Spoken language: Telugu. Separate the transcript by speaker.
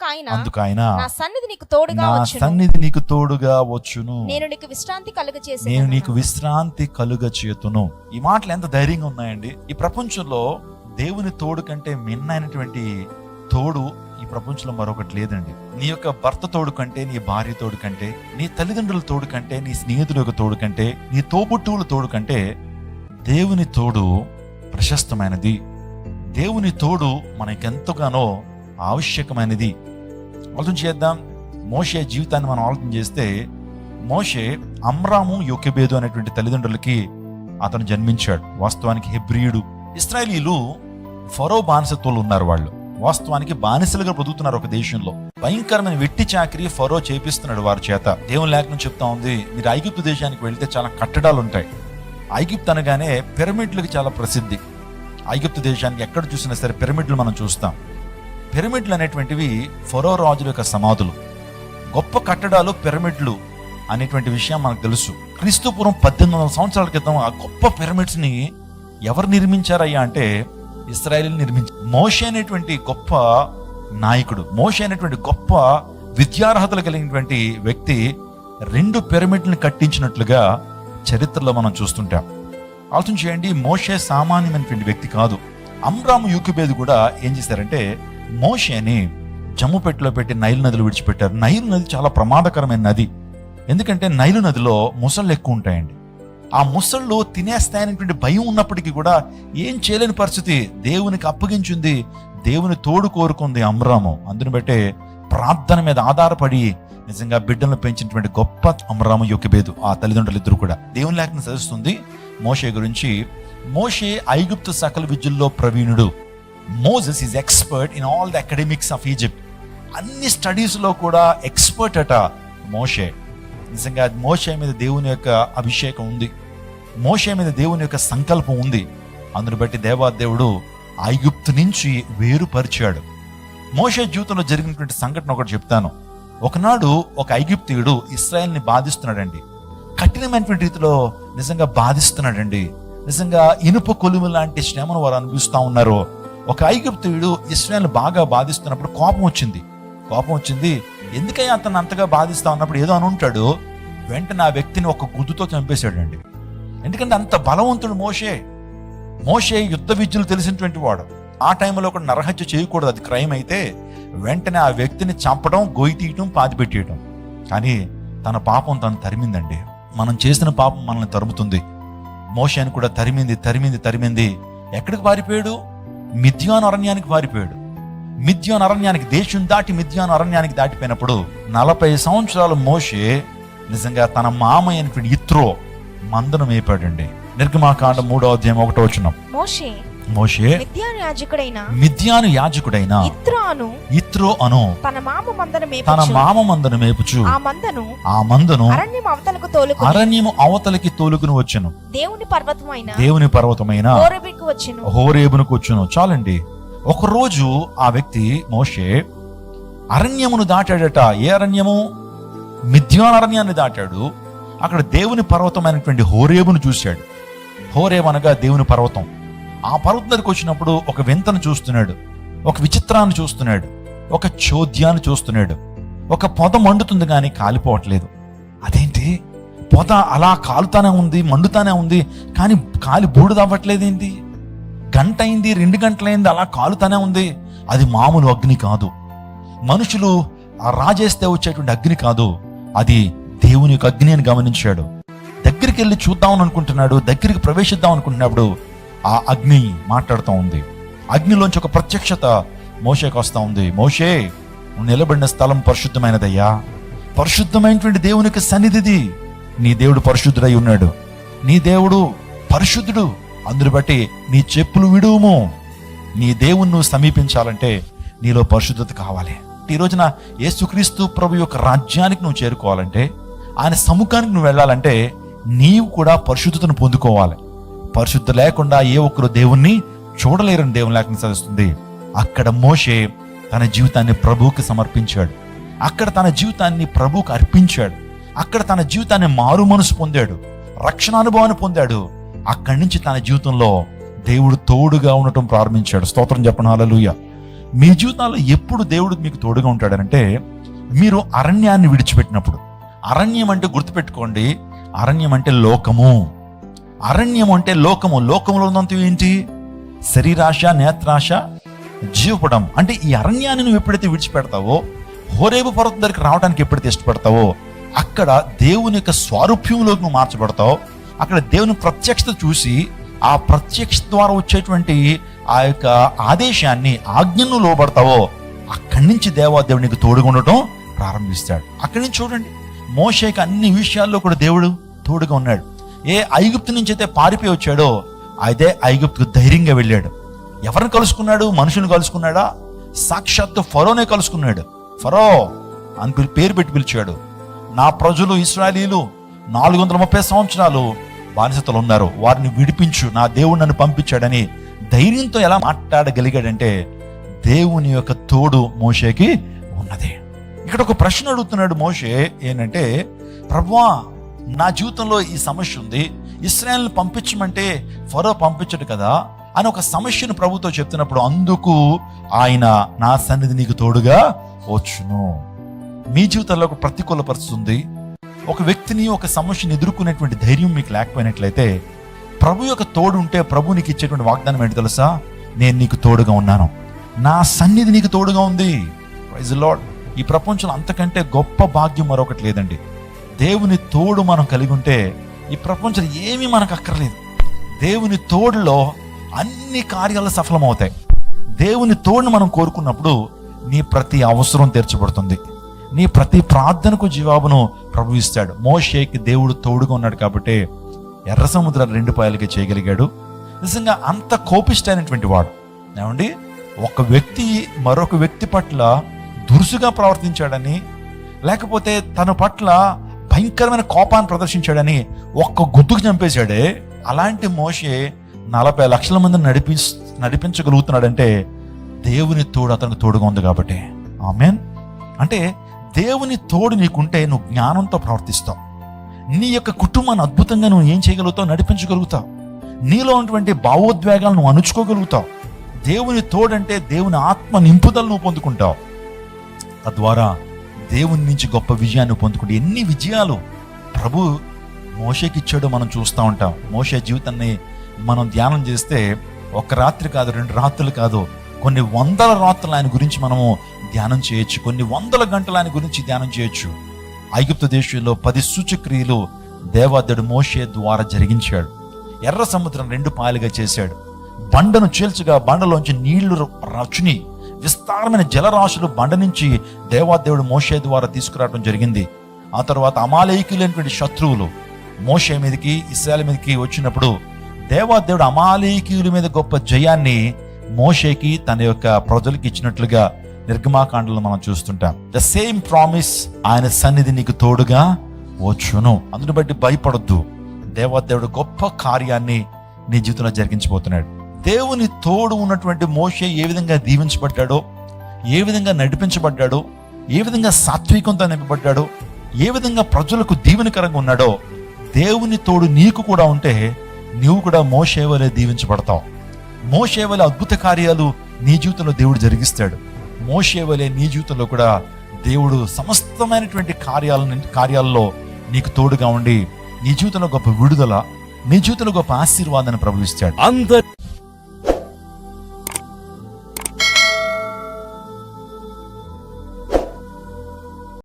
Speaker 1: అందుకు ఆయన
Speaker 2: అందుకు ఆయన
Speaker 1: నా సన్నిధి నీకు తోడుగా
Speaker 2: నా సన్నిధి నీకు తోడుగా వచ్చును.
Speaker 1: నేను నీకు విశ్రాంతి కలుగ
Speaker 2: నేను నీకు విశ్రాంతి కలుగ చేతును ఈ మాటలు ఎంత ధైర్యంగా ఉన్నాయండి. ఈ ప్రపంచంలో దేవుని తోడు కంటే మిన్నైనటువంటి తోడు ఈ ప్రపంచంలో మరొకటి లేదండి. నీ యొక్క భర్త తోడు కంటే నీ భార్య తోడు కంటే నీ తల్లిదండ్రుల తోడు కంటే నీ స్నేహితుల యొక్క తోడు కంటే నీ తోబుట్టువుల తోడు కంటే దేవుని తోడు ప్రశస్తమైనది. దేవుని తోడు మనకెంతగానో ఆవశ్యకమైనది. ఆలోచన చేద్దాం. మోషే జీవితాన్ని మనం ఆలోచన చేస్తే మోషే అమ్రాము యోకెబేదు అనేటువంటి తల్లిదండ్రులకి అతను జన్మించాడు. వాస్తవానికి హెబ్రియుడు. ఇస్రాయలీలు ఫరో బానిసత్వంలో ఉన్నారు వాళ్ళు. వాస్తవానికి బానిసలుగా బ్రతుకుతున్నారు ఒక దేశంలో. భయంకరమైన వెట్టి చాకరీ ఫరో చేపిస్తున్నాడు వారి చేత. దేవుని లేఖనం చెప్తా ఉంది. మీరు ఐగిప్తు దేశానికి వెళ్తే చాలా కట్టడాలు ఉంటాయి. ఐగిప్తు అనగానే పిరమిడ్లకు చాలా ప్రసిద్ధి. ఐగిప్తు దేశానికి ఎక్కడ చూసినా సరే పిరమిడ్లు మనం చూస్తాం. పిరమిడ్లు అనేటువంటివి ఫరో రాజుల యొక్క సమాధులు. గొప్ప కట్టడాలు పిరమిడ్లు అనేటువంటి విషయం మనకు తెలుసు. క్రీస్తుపురం పద్దెనిమిది వందల సంవత్సరాల క్రితం ఆ గొప్ప పిరమిడ్స్ని ఎవరు నిర్మించారయ్యా అంటే ఇస్రాయేల్ నిర్మించి మోషే అనేటువంటి గొప్ప నాయకుడు మోషే అనేటువంటి గొప్ప విద్యార్హతలు కలిగినటువంటి వ్యక్తి రెండు పిరమిడ్లను కట్టించినట్లుగా చరిత్రలో మనం చూస్తుంటాం. ఆలోచన చేయండి మోషే సామాన్యమైనటువంటి వ్యక్తి కాదు. అమ్రాము యూకుబేది కూడా ఏం చేశారంటే మోషేని జమ్ముపెట్టులో పెట్టి నైలు నదులు విడిచిపెట్టారు. నైలు నది చాలా ప్రమాదకరమైన నది. ఎందుకంటే నైలు నదిలో ముసళ్ళు ఎక్కువ ఉంటాయండి. ఆ ముసళ్ళు తినేస్తాయనేటువంటి భయం ఉన్నప్పటికీ కూడా ఏం చేయలేని పరిస్థితి. దేవునికి అప్పగించింది దేవుని తోడు కోరుకుంది అమ్రాము. అందుని బట్టే ప్రార్థన మీద ఆధారపడి నిజంగా బిడ్డలను పెంచినటువంటి గొప్ప అమరాము యొక్కబేదు ఆ తల్లిదండ్రులు ఇద్దరు కూడా. దేవుని లేఖను చదువుతుంది మోషే గురించి. మోషే ఐగుప్తు సకల విద్యుల్లో ప్రవీణుడు. Moses is expert in all the academics of Egypt అన్ని స్టడీస్లో కూడా ఎక్స్పర్ట్ అట మోషే. నిజంగా మోషే మీద దేవుని యొక్క అభిషేకం ఉంది. మోషే మీద దేవుని యొక్క సంకల్పం ఉంది. అందును బట్టి దేవాదేవుడు ఐగుప్తు నుంచి వేరుపరిచాడు. మోషే జీవితంలో జరిగినటువంటి సంఘటన ఒకటి చెప్తాను. ఒకనాడు ఒక ఐగుప్తియుడు ఇస్రాయల్ని బాధిస్తున్నాడండి. కఠినమైనటువంటి రీతిలో నిజంగా బాధిస్తున్నాడండి. నిజంగా ఇనుప కొలుము లాంటి శ్రమను వారు అనుభవిస్తూ ఉన్నారు. ఒక ఐగుప్తుడు ఇస్రాయల్ బాగా బాధిస్తున్నప్పుడు కోపం వచ్చింది. కోపం వచ్చింది ఎందుకయ్యా అతను అంతగా బాధిస్తా ఉన్నప్పుడు ఏదో అని ఉంటాడు వెంటనే ఆ వ్యక్తిని ఒక గుద్దుతో చంపేశాడండి. ఎందుకంటే అంత బలవంతుడు మోషే. మోషే యుద్ధ విద్యలు తెలిసినటువంటి వాడు. ఆ టైంలో ఒక నరహత్య చేయకూడదు అది క్రైమ్ అయితే వెంటనే ఆ వ్యక్తిని చంపడం గొయ్యి తీయటం పాతిపెట్టేయటం కానీ తన పాపం తను తరిమిందండి. మనం చేసిన పాపం మనల్ని తరుముతుంది. మోషేని కూడా తరిమింది తరిమింది తరిమింది. ఎక్కడికి పారిపోయాడు? మిథ్యాన్ అరణ్యానికి పారిపోయాడు మిథ్యాన్ అరణ్యానికి దేశం దాటి మిథ్యాన్ అరణ్యానికి దాటిపోయినప్పుడు నలభై సంవత్సరాలు మోషే నిజంగా తన మామయ్య అయినటువంటి ఇత్రో మందను మేపాడండి. నిర్గమాకాండ మూడో అధ్యాయం ఒకటో వచ్చినాం
Speaker 1: మోషే
Speaker 2: మోషే
Speaker 1: మిథ్యాను యాజకుడైన
Speaker 2: మిథ్యాను యాజకుడైన
Speaker 1: ఇత్రాను
Speaker 2: ఇత్రో అను
Speaker 1: తన మామ మందను
Speaker 2: తన
Speaker 1: మేపుచు
Speaker 2: మామ మందను మేపుచు.
Speaker 1: ఆ మందను
Speaker 2: ఆ మందను
Speaker 1: అరణ్యం అవతలకు తోలుకుని
Speaker 2: అరణ్యము అవతలికి తోలుకుని వచ్చును.
Speaker 1: దేవుని పర్వతమైన
Speaker 2: దేవుని పర్వతమైన
Speaker 1: హోరేబుకు వచ్చును.
Speaker 2: హోరేబునకు వచ్చును. చాలండి. ఒక రోజు ఆ వ్యక్తి మోషే అరణ్యమును దాటాడట. ఏ అరణ్యము? మిథ్యాన్ అరణ్యాన్ని దాటాడు. అక్కడ దేవుని పర్వతమైనటువంటి హోరేబును చూశాడు. హోరేబు అనగా దేవుని పర్వతం. ఆ పర్వతం దగ్గరికి వచ్చినప్పుడు ఒక వింతను చూస్తున్నాడు. ఒక విచిత్రాన్ని చూస్తున్నాడు. ఒక చోద్యాన్ని చూస్తున్నాడు. ఒక పొద మండుతుంది కానీ కాలిపోవట్లేదు. అదేంటి? పొద అలా కాలుతానే ఉంది మండుతానే ఉంది కానీ కాలి బూడిదవ్వట్లేదేంటి? గంట అయింది రెండు గంటలైంది అలా కాలుతానే ఉంది. అది మామూలు అగ్ని కాదు. మనుషులు ఆ రాజేస్తే వచ్చేటువంటి అగ్ని కాదు. అది దేవుని యొక్క అగ్ని అని గమనించాడు. దగ్గరికి వెళ్ళి చూద్దామని అనుకుంటున్నాడు దగ్గరికి ప్రవేశిద్దాం అనుకుంటున్నప్పుడు ఆ అగ్ని మాట్లాడుతూ ఉంది. అగ్నిలోంచి ఒక ప్రత్యక్షత మోషేకి వస్తూ ఉంది. మోషే నిలబడిన స్థలం పరిశుద్ధమైనదయ్యా. పరిశుద్ధమైనటువంటి దేవునికి సన్నిధిది. నీ దేవుడు పరిశుద్ధుడై ఉన్నాడు. నీ దేవుడు పరిశుద్ధుడు. అందుని బట్టి నీ చెప్పులు విడువుము. నీ దేవుణ్ణి నువ్వు సమీపించాలంటే నీలో పరిశుద్ధత కావాలి. ఈ రోజున యేసుక్రీస్తు ప్రభు యొక్క రాజ్యానికి నువ్వు చేరుకోవాలంటే ఆయన సముఖానికి నువ్వు వెళ్ళాలంటే నీవు కూడా పరిశుద్ధతను పొందుకోవాలి. పరిశుద్ధ లేకుండా ఏ ఒక్కరు దేవుణ్ణి చూడలేరని దేవుని లేఖన చదువుతుంది అక్కడ మోషే తన జీవితాన్ని ప్రభువుకి సమర్పించాడు. అక్కడ తన జీవితాన్ని ప్రభువుకి అర్పించాడు. అక్కడ తన జీవితాన్ని మారు మనసు పొందాడు. రక్షణ అనుభవాన్ని పొందాడు. అక్కడి నుంచి తన జీవితంలో దేవుడు తోడుగా ఉండటం ప్రారంభించాడు. స్తోత్రం చెప్పను హల్లెలూయా. మీ జీవితాల్లో ఎప్పుడు దేవుడు మీకు తోడుగా ఉంటాడంటే మీరు అరణ్యాన్ని విడిచిపెట్టినప్పుడు. అరణ్యం అంటే గుర్తుపెట్టుకోండి. అరణ్యం అంటే లోకము. అరణ్యం అంటే లోకము. లోకములో ఉన్నంత ఏంటి? శరీరాశ నేత్రాశ జీవపడం అంటే ఈ అరణ్యాన్ని నువ్వు ఎప్పుడైతే విడిచిపెడతావో హోరేబు పర్వతం దగ్గరికి రావడానికి ఎప్పుడైతే ఇష్టపడతావో అక్కడ దేవుని యొక్క స్వారూప్యంలోకి నువ్వు మార్చబడతావు. అక్కడ దేవుని ప్రత్యక్షత చూసి ఆ ప్రత్యక్ష ద్వారా వచ్చేటువంటి ఆ యొక్క ఆదేశాన్ని ఆజ్ఞను లోబడతావో అక్కడి నుంచి దేవాదేవుడు నీకు తోడుగా ఉండటం ప్రారంభిస్తాడు. అక్కడి నుంచి చూడండి. మోషేకి అన్ని విషయాల్లో కూడా దేవుడు తోడుగా ఉన్నాడు. ఏ ఐగుప్తు నుంచి అయితే పారిపోయి వచ్చాడో అయితే ఐగుప్తుకు ధైర్యంగా వెళ్ళాడు. ఎవరిని కలుసుకున్నాడు? మనుషుని కలుసుకున్నాడా? సాక్షాత్తు ఫరోనే కలుసుకున్నాడు. ఫరో అని పిలి- పేరు పెట్టి పిలిచాడు. నా ప్రజలు ఇస్రాయలీలు నాలుగు వందల ముప్పై సంవత్సరాలు బానిసతలు ఉన్నారు. వారిని విడిపించు. నా దేవుడు నన్ను పంపించాడని ధైర్యంతో ఎలా మాట్లాడగలిగాడంటే దేవుని యొక్క తోడు మోషేకి ఉన్నదే. ఇక్కడ ఒక ప్రశ్న అడుగుతున్నాడు మోషే ఏంటంటే ప్రభువా నా జీవితంలో ఈ సమస్య ఉంది ఇస్రాయల్ని పంపించమంటే ఫరో పంపించడు కదా అని ఒక సమస్యను ప్రభుతో చెప్తున్నప్పుడు అందుకు ఆయన నా సన్నిధి నీకు తోడుగా వచ్చును. మీ జీవితంలో ఒక ప్రతికూల ఒక వ్యక్తిని ఒక సమస్యను ఎదుర్కొనేటువంటి ధైర్యం మీకు లేకపోయినట్లయితే ప్రభు యొక్క తోడు ఉంటే ప్రభు నీకు ఇచ్చేటువంటి వాగ్దానం ఏంటి తెలుసా? నేను నీకు తోడుగా ఉన్నాను. నా సన్నిధి నీకు తోడుగా ఉంది. ప్రైజ్ లార్డ్ ఈ ప్రపంచంలో అంతకంటే గొప్ప భాగ్యం మరొకటి లేదండి. దేవుని తోడు మనం కలిగి ఉంటే ఈ ప్రపంచంలో ఏమీ మనకు అక్కర్లేదు. దేవుని తోడులో అన్ని కార్యాలు సఫలమవుతాయి. దేవుని తోడుని మనం కోరుకున్నప్పుడు నీ ప్రతి అవసరం తీర్చబడుతుంది. నీ ప్రతి ప్రార్థనకు జవాబును ప్రభువిస్తాడు మోషేకి దేవుడు తోడుగా ఉన్నాడు కాబట్టి ఎర్ర సముద్రాలు రెండు పాయలుగా చేయగలిగాడు. నిజంగా అంత కోపిష్టైనటువంటి వాడు. ఏమండి? ఒక వ్యక్తి మరొక వ్యక్తి పట్ల దురుసుగా ప్రవర్తించాడని లేకపోతే తన పట్ల భయంకరమైన కోపాన్ని ప్రదర్శించాడని ఒక్క గుద్దుకు చంపేశాడే. అలాంటి మోషే నలభై లక్షల మందిని నడిపి నడిపించగలుగుతున్నాడంటే దేవుని తోడు అతనికి తోడుగా ఉంది కాబట్టి. ఆమెన్. అంటే దేవుని తోడు నీకుంటే నువ్వు జ్ఞానంతో ప్రవర్తిస్తావు. నీ యొక్క కుటుంబాన్ని అద్భుతంగా నువ్వు ఏం చేయగలుగుతావు? నడిపించగలుగుతావు. నీలో ఉన్నటువంటి భావోద్వేగాలను నువ్వు అణుచుకోగలుగుతావు. దేవుని తోడంటే దేవుని ఆత్మ నింపుదలు నువ్వు పొందుకుంటావు. తద్వారా దేవుని నుంచి గొప్ప విజయాన్ని పొందుకుంటే ఎన్ని విజయాలు ప్రభు మోషేకి ఇచ్చాడో మనం చూస్తూ ఉంటాం. మోషే జీవితాన్ని మనం ధ్యానం చేస్తే ఒక రాత్రి కాదు రెండు రాత్రులు కాదు కొన్ని వందల రాత్రులు ఆయన గురించి మనము ధ్యానం చేయొచ్చు. కొన్ని వందల గంటలు ఆయన గురించి ధ్యానం చేయొచ్చు. ఐగుప్తు దేశంలో పది సూచక్రియలు దేవాదేవుడు మోషే ద్వారా జరిగించాడు. ఎర్ర సముద్రం రెండు పాయలుగా చేశాడు. బండను చీల్చగా బండలోంచి నీళ్ళు రచుని విస్తారమైన జలరాశులు బండ నుంచి దేవాదేవుడు మోషే ద్వారా తీసుకురావడం జరిగింది. ఆ తర్వాత అమాలేకులైనటువంటి శత్రువులు మోషే మీదకి ఇస్రాయల్ మీదకి వచ్చినప్పుడు దేవాదేవుడు అమాలేకీయుల మీద గొప్ప జయాన్ని మోషేకి తన యొక్క ప్రజలకు ఇచ్చినట్లుగా నిర్గమాకాండలో మనం చూస్తుంటాం. ద సేమ్ ప్రామిస్ ఆయన సన్నిధి నీకు తోడుగా వచ్చును. అందుని బట్టి భయపడొద్దు. దేవాదేవుడు గొప్ప కార్యాన్ని నీ జీవితంలో జరిగించబోతున్నాడు. దేవుని తోడు ఉన్నటువంటి మోషే ఏ విధంగా దీవించబడ్డాడో ఏ విధంగా నడిపించబడ్డాడో ఏ విధంగా సాత్వికంతో నింపబడ్డాడో ఏ విధంగా ప్రజలకు దీవెనకరంగా ఉన్నాడో దేవుని తోడు నీకు కూడా ఉంటే నీవు కూడా మోషే వలె దీవించబడతావు. మోషే వలె అద్భుత కార్యాలు నీ జీవితంలో దేవుడు జరిగిస్తాడు. మోషే వలె నీ జీవితంలో కూడా దేవుడు సమస్తమైనటువంటి కార్యాలను కార్యాల్లో నీకు తోడుగా ఉండి నీ జీవితంలో గొప్ప విడుదల నీ జీవితంలో గొప్ప ఆశీర్వాదాన్ని ప్రభవిస్తాడు.
Speaker 3: అందరు